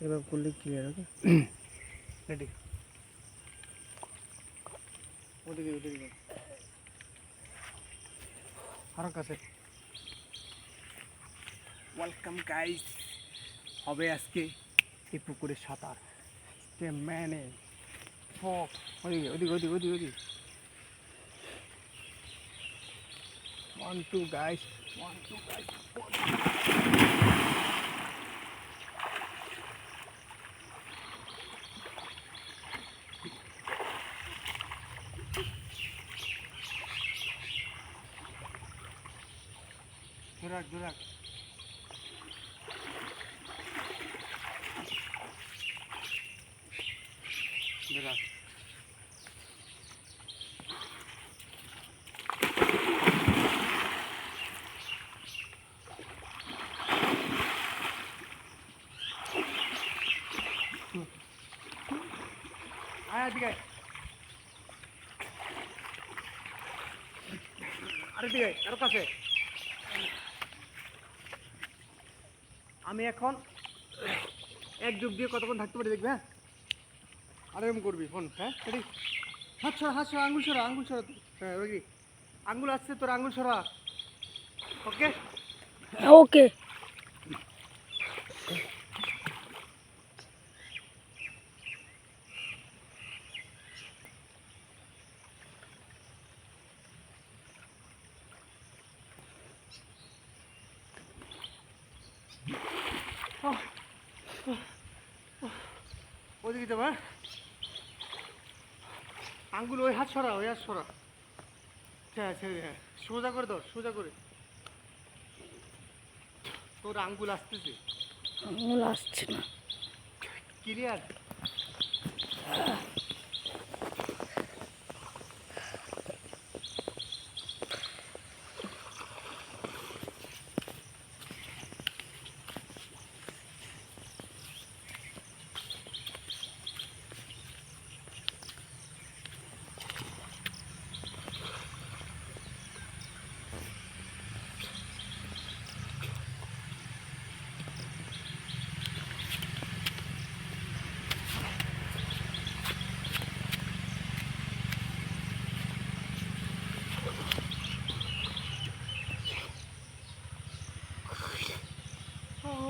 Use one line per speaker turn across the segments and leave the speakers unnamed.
এবার করলে clear okay ready ওদিকে ওদিকে আরো কাছে ওয়েলকাম গাইস হবে আজকে এই পুকুরে সাঁতার যে ম্যানে ফক ওদিকে ওদিকে ওদিকে ওদিকে ওদিকে one two guys one two guys Durak, durak. Durak. আয় দিকে আরে দিকে আরও কাছে আমি এখন এক যুগ দিয়ে কতক্ষণ থাকতে পারি দেখবে হ্যাঁ? আর করবি, ফোন হ্যাঁ? রেডি হাত ছড়া হাত ছড়া আঙুল ছড়া আঙুল ছড়া হ্যাঁ রেডি আঙুল আসছে, তোর আঙুল ছড়া ওকে
ওকে
ওদিকে যাব আঙ্গুল ওই হাত সরা ওই হাত সরা। হ্যাঁ ছেড়ে হ্যাঁ। সোজা করে দাও সোজা করে। তোর আঙ্গুল আসতেছে।
আঙুল আসছে না।
Clear?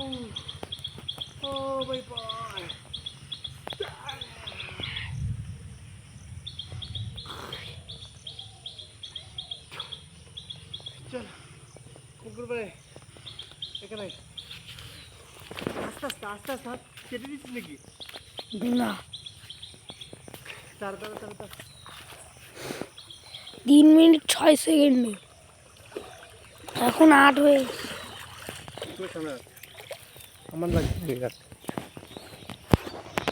Oh, oh my boy. চল কুকুর বাড়ি এখানে আস্তে আস্তে আস্তে আস্তে হাত কেটে দিচ্ছিস নাকি
না
তাড়া তাড়া তাড়া তাড়া
তিন মিনিট ছয় সেকেন্ডে এখন আট হয়ে
আমার লাগবে